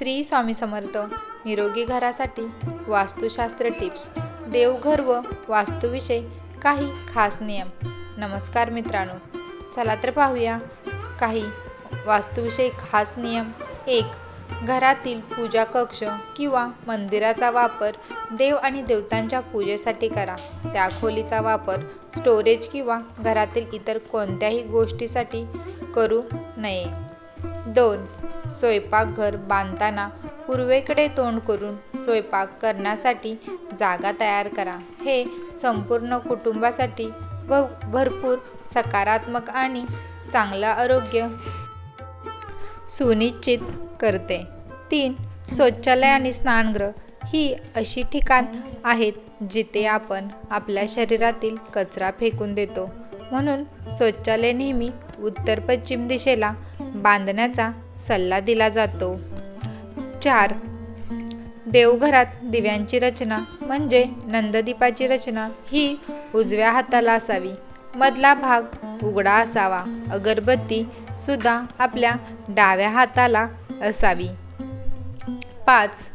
श्री स्वामी समर्थ निरोगी घरासाठी वास्तुशास्त्र टिप्स देवघर व वास्तूविषयी काही खास नियम. नमस्कार मित्रांनो चला तर पाहूया. काही वास्तूविषयी खास नियम. एक घरातील पूजा कक्ष किंवा मंदिराचा वापर देव आणि देवतांच्या पूजेसाठी करा. त्या खोलीचा वापर स्टोरेज किंवा घरातील इतर कोणत्याही गोष्टीसाठी करू नये. दोन. स्वयंपाकघर बांधताना पूर्वेकडे तोंड करून स्वयंपाक करण्यासाठी जागा तयार करा. हे संपूर्ण कुटुंबासाठी व भरपूर सकारात्मक आणि चांगलं आरोग्य सुनिश्चित करते. तीन. शौचालय आणि स्नानगृह ही अशी ठिकाण आहेत जिथे आपण आपल्या शरीरातील कचरा फेकून देतो. म्हणून शौचालय नेहमी उत्तर पश्चिम दिशेला बांधण्याचा सल्ला दिला जातो. चार. देवघरात दिव्यांची रचना म्हणजे नंददीपाची रचना ही उजव्या हाताला असावी. मधला भाग उघडा असावा. अगरबत्ती सुद्धा आपल्या डाव्या हाताला असावी. पाच.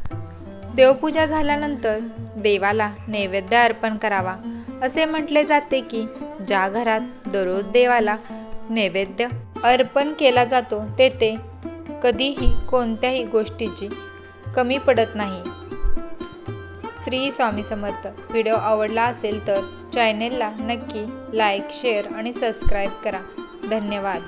देवपूजा झाल्यानंतर देवाला नैवेद्य अर्पण करावा. असे म्हटले जाते की ज्या घरात दररोज देवाला नैवेद्य अर्पण केला जातो तेथे कधीही कोणत्याही गोष्टीची कमी पडत नाही. श्री स्वामी समर्थ. व्हिडिओ आवडला असेल तर चॅनेलला नक्की लाईक शेअर आणि सबस्क्राईब करा. धन्यवाद.